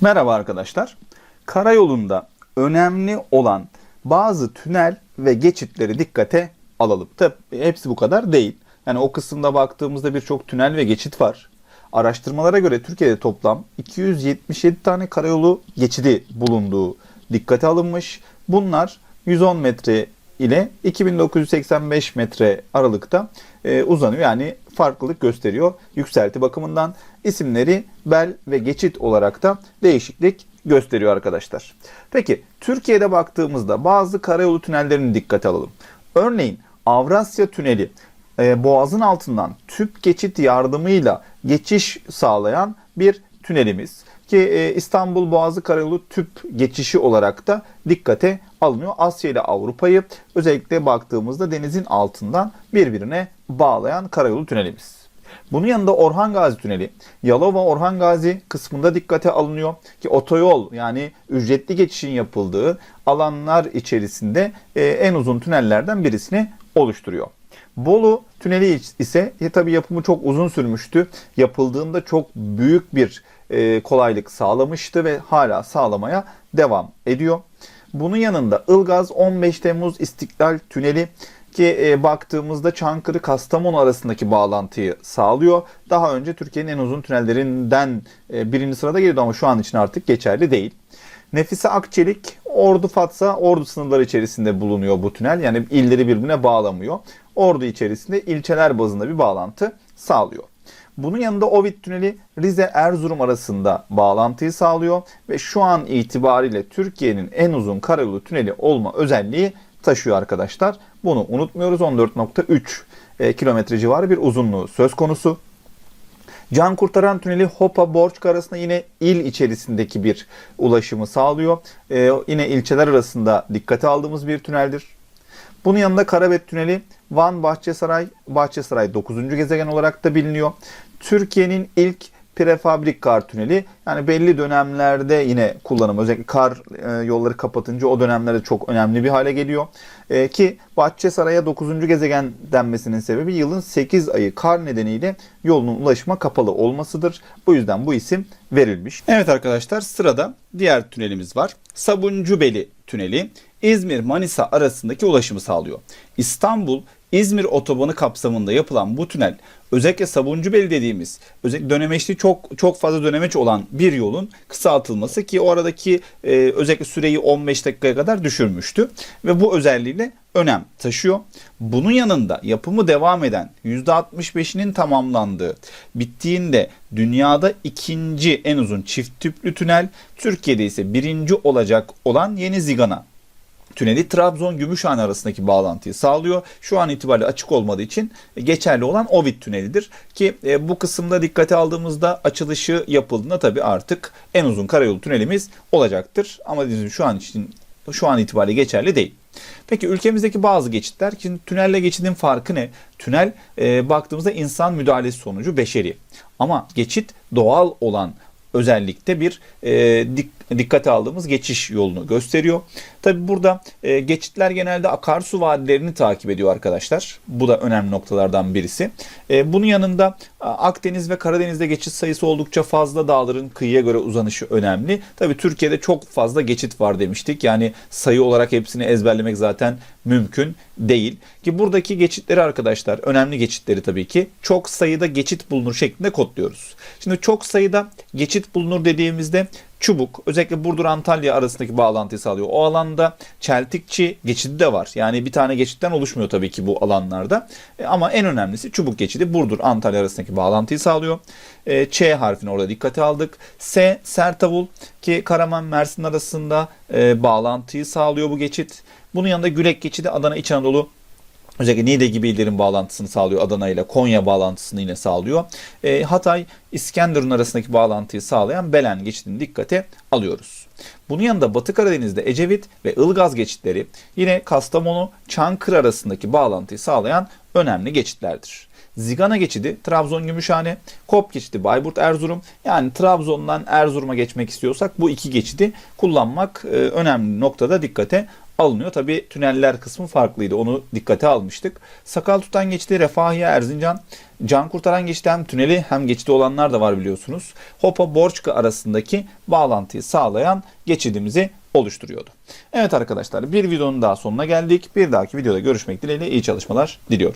Merhaba arkadaşlar. Karayolunda önemli olan bazı tünel ve geçitleri dikkate alalım. Tabi hepsi bu kadar değil. Yani o kısımda baktığımızda birçok tünel ve geçit var. Araştırmalara göre Türkiye'de toplam 277 tane karayolu geçidi bulunduğu dikkate alınmış. Bunlar 110 metre ile 2985 metre aralıkta e, uzanıyor. Yani farklılık gösteriyor yükselti bakımından. isimleri bel ve geçit olarak da değişiklik gösteriyor arkadaşlar. Peki Türkiye'de baktığımızda bazı karayolu tünellerini dikkate alalım. Örneğin Avrasya Tüneli e, boğazın altından tüp geçit yardımıyla geçiş sağlayan bir tünelimiz ki e, İstanbul Boğazı Karayolu tüp geçişi olarak da dikkate alınıyor. Asya ile Avrupa'yı özellikle baktığımızda denizin altından birbirine bağlayan karayolu tünelimiz. Bunun yanında Orhan Gazi Tüneli, Yalova Orhan Gazi kısmında dikkate alınıyor ki otoyol yani ücretli geçişin yapıldığı alanlar içerisinde e, en uzun tünellerden birisini oluşturuyor. Bolu tüneli ise e, tabii yapımı çok uzun sürmüştü. Yapıldığında çok büyük bir e, kolaylık sağlamıştı ve hala sağlamaya devam ediyor. Bunun yanında Ilgaz 15 Temmuz İstiklal Tüneli ki e, baktığımızda Çankırı Kastamonu arasındaki bağlantıyı sağlıyor. Daha önce Türkiye'nin en uzun tünellerinden e, birinci sırada geliyordu ama şu an için artık geçerli değil. Nefise Akçelik, Ordu Fatsa, Ordu sınırları içerisinde bulunuyor bu tünel. Yani illeri birbirine bağlamıyor. Ordu içerisinde ilçeler bazında bir bağlantı sağlıyor. Bunun yanında Ovid Tüneli Rize Erzurum arasında bağlantıyı sağlıyor ve şu an itibariyle Türkiye'nin en uzun karayolu tüneli olma özelliği taşıyor arkadaşlar. Bunu unutmuyoruz. 14.3 e, kilometre civarı bir uzunluğu söz konusu. Can Kurtaran Tüneli Hopa Borçk arasında yine il içerisindeki bir ulaşımı sağlıyor. Ee, yine ilçeler arasında dikkate aldığımız bir tüneldir. Bunun yanında Karabet Tüneli Van Bahçesaray, Bahçesaray 9. gezegen olarak da biliniyor. Türkiye'nin ilk prefabrik kar tüneli. Yani belli dönemlerde yine kullanım özellikle kar e, yolları kapatınca o dönemlerde çok önemli bir hale geliyor. E, ki Bahçesaray'a 9. gezegen denmesinin sebebi yılın 8 ayı kar nedeniyle yolun ulaşıma kapalı olmasıdır. Bu yüzden bu isim verilmiş. Evet arkadaşlar sırada diğer tünelimiz var. Sabuncubeli Tüneli İzmir-Manisa arasındaki ulaşımı sağlıyor. İstanbul İzmir otobanı kapsamında yapılan bu tünel özellikle Sabuncubeli dediğimiz özellikle dönemeçli çok çok fazla dönemeç olan bir yolun kısaltılması ki o aradaki e, özellikle süreyi 15 dakikaya kadar düşürmüştü ve bu özelliğiyle önem taşıyor. Bunun yanında yapımı devam eden %65'inin tamamlandığı, bittiğinde dünyada ikinci en uzun çift tüplü tünel, Türkiye'de ise birinci olacak olan Yeni Zigana tüneli Trabzon-Gümüşhane arasındaki bağlantıyı sağlıyor. Şu an itibariyle açık olmadığı için geçerli olan Ovid tünelidir. Ki e, bu kısımda dikkate aldığımızda açılışı yapıldığında tabii artık en uzun karayolu tünelimiz olacaktır. Ama bizim şu an için şu an itibariyle geçerli değil. Peki ülkemizdeki bazı geçitler, şimdi tünelle geçidin farkı ne? Tünel e, baktığımızda insan müdahalesi sonucu beşeri. Ama geçit doğal olan özellikte bir e, dik, dikkate aldığımız geçiş yolunu gösteriyor. Tabi burada e, geçitler genelde akarsu vadilerini takip ediyor arkadaşlar. Bu da önemli noktalardan birisi. E, bunun yanında Akdeniz ve Karadeniz'de geçit sayısı oldukça fazla. Dağların kıyıya göre uzanışı önemli. Tabi Türkiye'de çok fazla geçit var demiştik. Yani sayı olarak hepsini ezberlemek zaten mümkün değil. Ki buradaki geçitleri arkadaşlar önemli geçitleri tabii ki çok sayıda geçit bulunur şeklinde kodluyoruz. Şimdi çok sayıda geçit bulunur dediğimizde Çubuk özellikle Burdur Antalya arasındaki bağlantıyı sağlıyor. O alanda Çeltikçi geçidi de var. Yani bir tane geçitten oluşmuyor tabii ki bu alanlarda. E, ama en önemlisi Çubuk geçidi Burdur Antalya arasındaki bağlantıyı sağlıyor. E, Ç harfini orada dikkate aldık. S Sertavul ki Karaman Mersin arasında e, bağlantıyı sağlıyor bu geçit. Bunun yanında Gülek geçidi Adana İç Anadolu Özellikle Niğde gibi illerin bağlantısını sağlıyor Adana ile Konya bağlantısını yine sağlıyor. E, Hatay İskenderun arasındaki bağlantıyı sağlayan Belen geçidini dikkate alıyoruz. Bunun yanında Batı Karadeniz'de Ecevit ve Ilgaz geçitleri yine Kastamonu Çankırı arasındaki bağlantıyı sağlayan önemli geçitlerdir. Zigana geçidi Trabzon Gümüşhane, Kop geçidi Bayburt Erzurum. Yani Trabzon'dan Erzurum'a geçmek istiyorsak bu iki geçidi kullanmak e, önemli noktada dikkate alınıyor. Tabi tüneller kısmı farklıydı. Onu dikkate almıştık. Sakal tutan geçti Refahiye Erzincan. Can kurtaran geçti hem tüneli hem geçidi olanlar da var biliyorsunuz. Hopa Borçka arasındaki bağlantıyı sağlayan geçidimizi oluşturuyordu. Evet arkadaşlar bir videonun daha sonuna geldik. Bir dahaki videoda görüşmek dileğiyle iyi çalışmalar diliyorum.